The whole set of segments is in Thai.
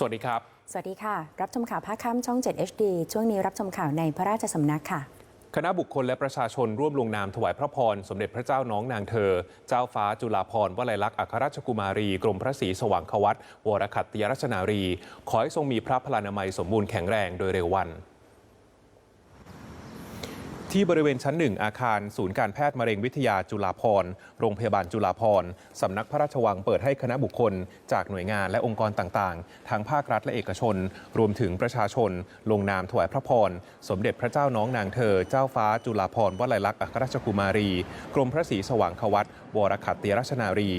สวัสดีครับ สวัสดีค่ะ รับชมข่าวภาคค่ำช่อง 7 HD ช่วงนี้รับชมข่าวในพระราชสำนักค่ะ คณะบุคคลและประชาชนร่วมลงนามถวายพระพร สมเด็จพระเจ้าน้องนางเธอ เจ้าฟ้าจุฬาภรณ์วลัยลักษณ์อัครราชกุมารี กรมพระศรีสว่างควัตวรคัตติยรัชนารี ขอให้ทรงมีพระพลานามัยสมบูรณ์แข็งแรงโดยเร็ววัน ที่บริเวณชั้นหนึ่งอาคารศูนย์การแพทย์มะเร็งวิทยาจุฬาภรโรงพยาบาลจุฬาภรสำนักพระราชวังเปิดให้คณะบุคคล จากหน่วยงานและองค์กรต่างๆ ทั้งภาครัฐและเอกชน รวมถึงประชาชน ลงนามถวายพระพร สมเด็จพระเจ้าน้องนางเธอ เจ้าฟ้าจุฬาภรณ์วลัยลักษณ์อัครราชกุมารี กรมพระศรีสว่างควัตวรคัตติรัชนารี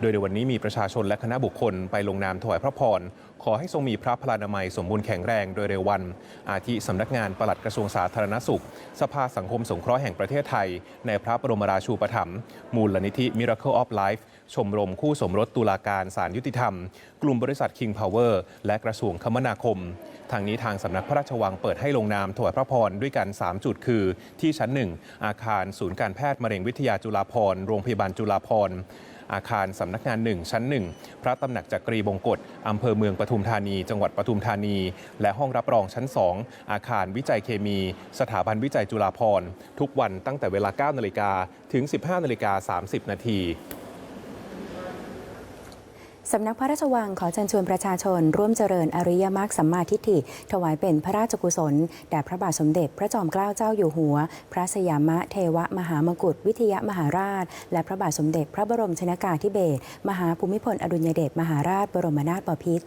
โดยในวันนี้มีประชาชนและคณะบุคคลไปลงนามถวายพระพรขอให้ทรงมีพระพลานามัยสมบูรณ์แข็งแรงโดยเร็ววัน อาทิสำนักงานปลัดกระทรวงสาธารณสุข สภาสังคมสงเคราะห์แห่งประเทศไทย ในพระบรมราชูปถัมภ์มูลนิธิ Miracle of Life ชมรมคู่สมรสตุลาการศาลยุติธรรม กลุ่มบริษัท King Power และกระทรวงคมนาคม ทางนี้ทางสำนักพระราชวังเปิดให้ลงนามถวายพระพรด้วยกัน 3 จุดคือ ที่ชั้น 1 อาคารศูนย์การแพทย์มะเร็งวิทยาจุฬาภรณ์โรงพยาบาลจุฬาภรณ์ อาคารสำนักงาน 1 ชั้น 1 พระตำหนักจักรีบงกฎอำเภอเมืองปทุมธานี จังหวัดปทุมธานี และห้องรับรองชั้น 2 อาคารวิจัยเคมี สถาบันวิจัยจุฬาภรณ์ ทุกวันตั้งแต่เวลา 9 นาฬิกาถึง 15 นาฬิกา 30 นาที สำนักพระราชวังขอเชิญชวนประชาชน ร่วมเจริญอริยมรรคสัมมาทิฏฐิ ถวายเป็นพระราชกุศล แด่พระบาทสมเด็จพระจอมเกล้าเจ้าอยู่หัว พระสยามะเทวมหามกุฏวิทยมหาราช และพระบาทสมเด็จพระบรมชนากาธิเบศรมหาภูมิพลอดุลยเดชมหาราชบรมนาถบพิตร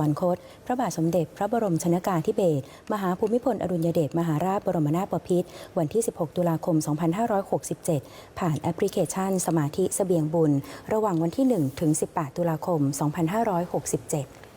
วรรคต พระบาทสมเด็จ พระบรมชนากาธิเบศรมหาภูมิพลอดุลยเดชมหาราชบรมนาถบพิตรวันที่ 16 ตุลาคม 2567 ผ่านแอปพลิเคชัน สมาธิเสบียงบุญ ระหว่างวันที่ 1 ถึง 18 ตุลาคม 2567